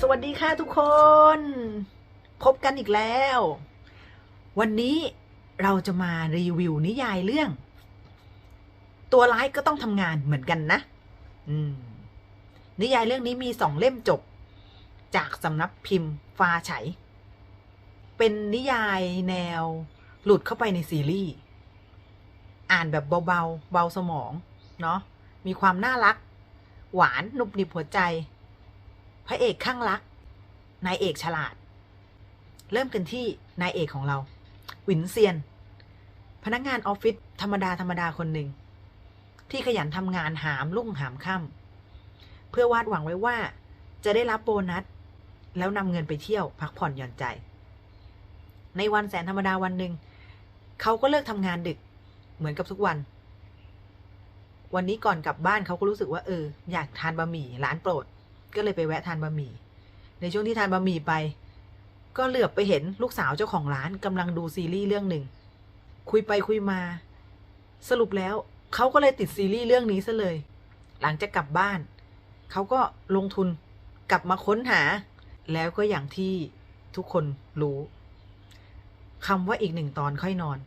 สวัสดีค่ะทุกคน พบกันอีกแล้ว วันนี้เราจะมารีวิวนิยายเรื่อง ตัวร้ายก็ต้องทำงานเหมือนกันนะนิยายเรื่องนี้มีสองเล่มจบ จากสำนักพิมพ์ฟ้าไฉเป็นนิยายแนวหลุดเข้าไปในซีรีส์อ่านแบบเบาๆเบาสมอง เนาะมีความน่ารัก หวานนุบหนิบหัวใจ พระเอกข้างรัก นายเอกฉลาด เริ่มกันที่นายเอกของเราวินเซียน พนักงานออฟฟิศธรรมดาธรรมดาคนหนึ่ง ที่ขยันทำงานหามลุ่งหามค่ำเพื่อวาดหวังไว้ว่าจะได้รับโบนัส แล้วนำเงินไปเที่ยวพักผ่อนหย่อนใจ ในวันแสนธรรมดาวันหนึ่ง เขาก็เลิกทำงานดึกเหมือนกับทุกวัน วันนี้ก่อนกลับบ้านเขาก็รู้สึกว่าเออ อยากทานบะหมี่ร้านโปรด ก็เลยไปแวะทานบะหมี่ ในช่วงที่ทานบะหมี่ไป ก็เหลือบไปเห็นลูกสาวเจ้าของร้านกำลังดูซีรีส์เรื่องหนึ่ง คุยไปคุยมา สรุปแล้วเขาก็เลยติดซีรีส์เรื่องนี้ซะเลย หลังจากกลับบ้านเขาก็ลงทุนกลับมาค้นหา แล้วก็อย่างที่ทุกคนรู้คำว่าอีกหนึ่งตอนค่อยนอน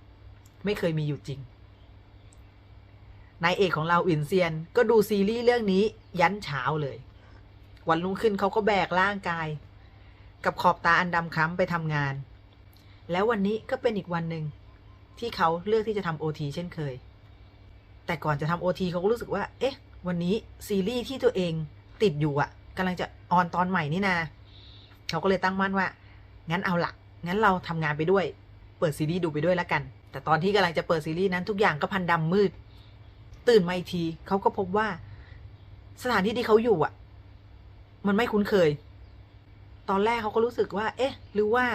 ไม่เคยมีอยู่จริงนายเอกของเราอินเซียนก็ดูซีรีส์เรื่องนี้ยันเช้าเลย วันรุ่งขึ้นเขาก็แบกร่างกาย กับขอบตาอันดำคล้ำไปทำงาน แล้ววันนี้ก็เป็นอีกวันหนึ่งที่เขาเลือกที่จะทำโอทีเช่นเคย แต่ก่อนจะทำโอทีเขาก็รู้สึกว่า เอ๊ะ วันนี้ซีรีส์ที่ตัวเองติดอยู่อะ่ะกำลังจะออนตอนใหม่นี่นาเขาก็เลยตั้งมั่นว่า งั้นเอาละงั้นเราทำงานไปด้วย เปิดซีรีส์ดูไปด้วยแล้วกัน แต่ตอนที่กำลังจะเปิดซีรีส์นั้นทุกอย่างก็พันดำมืด ตื่นมาอีกทีเขาก็พบว่า สถานที่ที่เขาอยู่อะ มันไม่คุ้นเคย ตอนแรกเขาก็รู้สึกว่า เอ๊ะ หรือว่า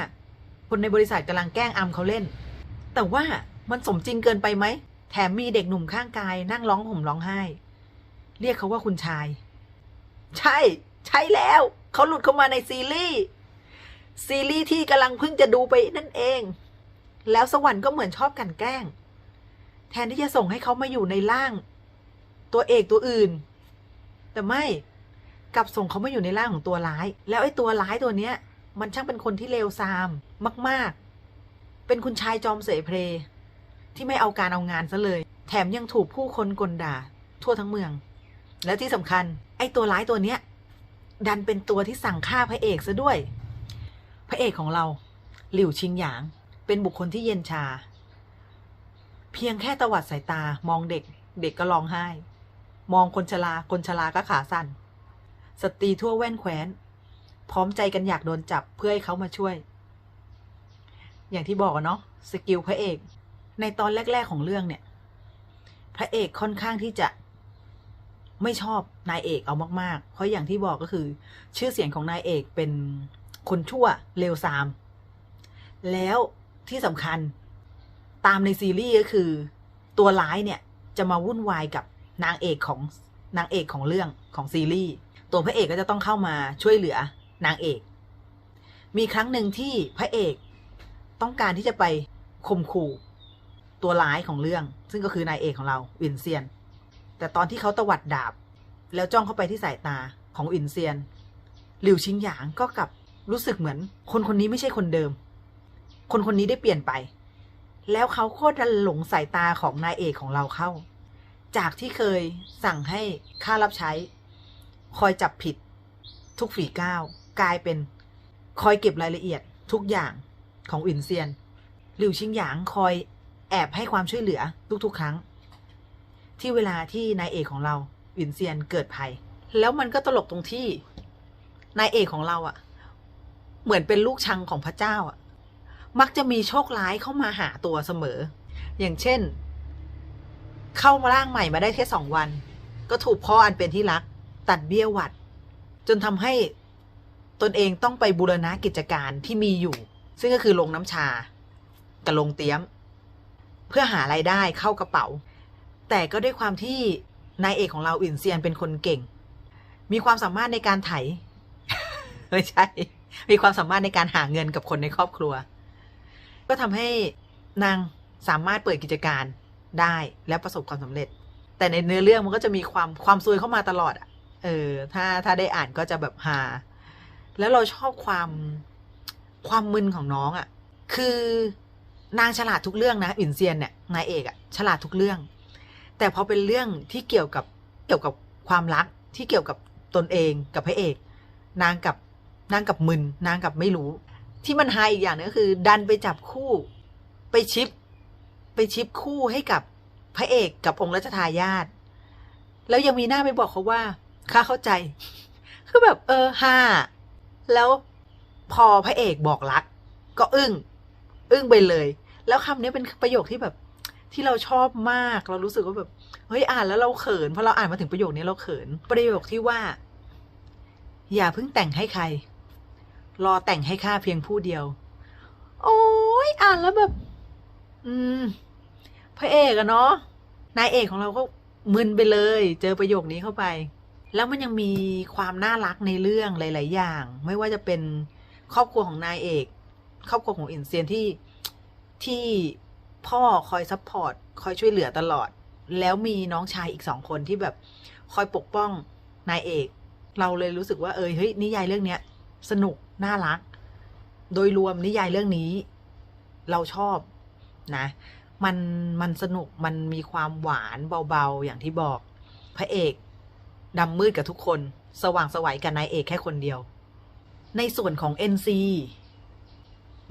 คนในบริษัทกำลังแกล้งอำเขาเล่น แต่ว่ามันสมจริงเกินไปไหม แถมมีเด็กหนุ่มข้างกายนั่งร้องห่มร้องไห้ เรียกเขาว่าคุณชาย ใช่ ใช่แล้ว เขาหลุดเข้ามาในซีรีส์ ซีรีส์ที่กำลังเพิ่งจะดูไปนั่นเอง แล้วสวรรค์ก็เหมือนชอบกันแกล้ง แทนที่จะส่งให้เขามาอยู่ในร่าง ตัวเอกตัวอื่น แต่ไม่ กับส่งเขามาอยู่ในร่างของตัวร้าย แล้วไอ้ตัวร้ายตัวเนี้ย มันช่างเป็นคนที่เลวทรามมาก ๆ เป็นคุณชายจอมเสเพลที่ไม่เอาการเอางานซะเลย แถมยังถูกผู้คนกลด่า ทั่วทั้งเมือง แล้วที่สำคัญ ไอ้ตัวร้ายตัวเนี้ย ดันเป็นตัวที่สั่งฆ่าพระเอกซะด้วย พระเอกของเรา หลิวชิงหยาง เป็นบุคคลที่เย็นชา เพียงแค่ตวัดสายตามองเด็ก เด็กก็ร้องไห้ มองคนชราคนชราก็ขาสั่น สตรีทั่วแว่นแคว้น พร้อมใจกันอยากโดนจับเพื่อให้เขามาช่วย อย่างที่บอกเนาะสกิลพระเอก ในตอนแรก ๆ ของเรื่องเนี่ย พระเอกค่อนข้างที่จะไม่ชอบนายเอกเอามาก ๆ เพราะอย่างที่บอกก็คือ ชื่อเสียงของนายเอกเป็นคนชั่วเลวทราม แล้วที่สำคัญตามในซีรีส์ก็คือ ตัวร้ายเนี่ยจะมาวุ่นวายกับนางเอกของนางเอกของเรื่องของซีรีส์ ตัวพระเอกก็จะต้องเข้ามาช่วยเหลือนางเอก มีครั้งหนึ่งที่พระเอกต้องการที่จะไปข่มขู่ตัวร้ายของเรื่อง ซึ่งก็คือนายเอกของเราวินเซียน แต่ตอนที่เขาตวัดดาบ แล้วจ้องเข้าไปที่สายตาของวินเซียนหลิวชิงหยางก็กลับรู้สึกเหมือน คนคนนี้ไม่ใช่คนเดิม คนคนนี้ได้เปลี่ยนไป แล้วเขาโคตรหลงสายตาของนายเอกของเราเข้า จากที่เคยสั่งให้ค่ารับใช้ คอยจับผิดทุกฝีก้าวกลายเป็นคอยเก็บรายละเอียดทุกอย่างของอินเซียนหลิวชิงหยางคอยแอบให้ความช่วยเหลือทุกๆครั้ง ที่เวลาที่นายเอกของเราอินเซียนเกิดภัย แล้วมันก็ตลกตรงที่นายเอกของเราอะเหมือนเป็นลูกชังของพระเจ้าอะ มักจะมีโชคร้ายเข้ามาหาตัวเสมอ อย่างเช่น เข้ามาร่างใหม่มาได้แค่สองวัน ก็ถูกพ่ออันเป็นที่รัก ตัดเบี้ยหวัด จนทำให้ตนเองต้องไปบูรณะกิจการที่มีอยู่ ซึ่งก็คือลงน้ำชา กับลงเตี้ยม เพื่อหารายได้เข้ากระเป๋า แต่ก็ด้วยความที่นายเอกของเราอินเซียนเป็นคนเก่ง มีความสามารถในการไถไม่ใช่ มีความสามารถในการหาเงินกับคนในครอบครัว ก็ทำให้นางสามารถเปิดกิจการได้และประสบความสำเร็จ แต่ในเนื้อเรื่องมันก็จะมีความความซวยเข้ามาตลอดอะ เออถ้าถ้าได้อ่านก็จะแบบหาแล้วเราชอบความความมึนของน้องอะ่ะ คือนางฉลาดทุกเรื่องนะอินเซียนเนี่ยนายเอกอะ่ะฉลาดทุกเรื่อง แต่พอเป็นเรื่องที่เกี่ยวกับเกี่ยวกับความรักที่เกี่ยวกับตนเองกับพระเอก นางกับนางกับมึนนางกับไม่รู้ ที่มันไฮอีกอย่างหนึงก็คือ ดันไปจับคู่ ไปชิป ไปชิปคู่ให้กับพระเอกกับองค์รัชทายาทแล้วยังมีหน้าไปบอกเขาว่า ข้าเข้าใจ คือแบบ เออห้าแล้วพอพระเอกบอกรัก ก็อึ้ง อึ้งไปเลย แล้วคำนี้เป็นประโยคที่แบบ ที่เราชอบมาก เรารู้สึกว่าแบบ เฮ้ยอ่านแล้วเราเขินเพราะเราอ่านมาถึงประโยคนี้เราเขิน ประโยคที่ว่า อย่าเพิ่งแต่งให้ใคร รอแต่งให้ข้าเพียงผู้เดียว โอ้ยอ่านแล้วแบบ อืม พระเอกอะเนาะ นายเอกของเราก็มึนไปเลย เจอประโยคนี้เข้าไป แล้วมันยังมีความน่ารักในเรื่องหลาย ๆ อย่าง ไม่ว่าจะเป็นครอบครัวของนายเอก ครอบครัวของอินเซียนที่ที่พ่อคอยซัพพอร์ตคอยช่วยเหลือตลอด แล้วมีน้องชายอีกสองคนที่แบบคอยปกป้องนายเอก เราเลยรู้สึกว่าเออเฮ้ยนิยายเรื่องเนี้ย สนุกน่ารัก โดยรวมนิยายเรื่องนี้ เราชอบนะ มันมันสนุกมันมีความหวานเบา ๆ อย่างที่บอกพระเอก ดำมืดกับทุกคน สว่างสวัยกับนายเอกแค่คนเดียว ในส่วนของ NC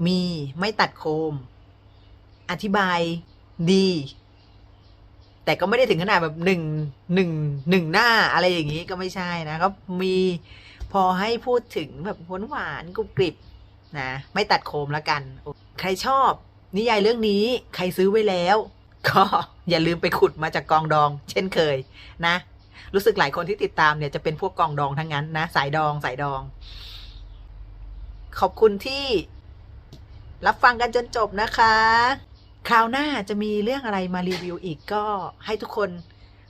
มีไม่ตัดโคม อธิบายดี แต่ก็ไม่ได้ถึงขนาดแบบหนึ่งหนึ่งหนึ่งหน้าอะไรอย่างนี้ก็ไม่ใช่นะก็มีพอให้พูดถึงแบบหวานหวานกรุบกริบนะไม่ตัดโคมแล้วกัน ใครชอบ นิยายเรื่องนี้ใครซื้อไว้แล้ว ก็อย่าลืมไปขุดมาจากกองดอง เช่นเคยนะ รู้สึกหลายคนที่ติดตามเนี่ยจะเป็นพวกกองดองทั้งนั้นนะ สายดองสายดอง ขอบคุณที่รับฟังกันจนจบนะคะ คราวหน้าจะมีเรื่องอะไรมารีวิวอีกก็ให้ทุกคน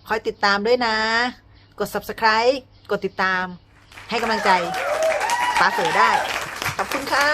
คอยติดตามด้วยนะ กด subscribe กดติดตาม ให้กำลังใจป้าเสือได้ ขอบคุณค่ะ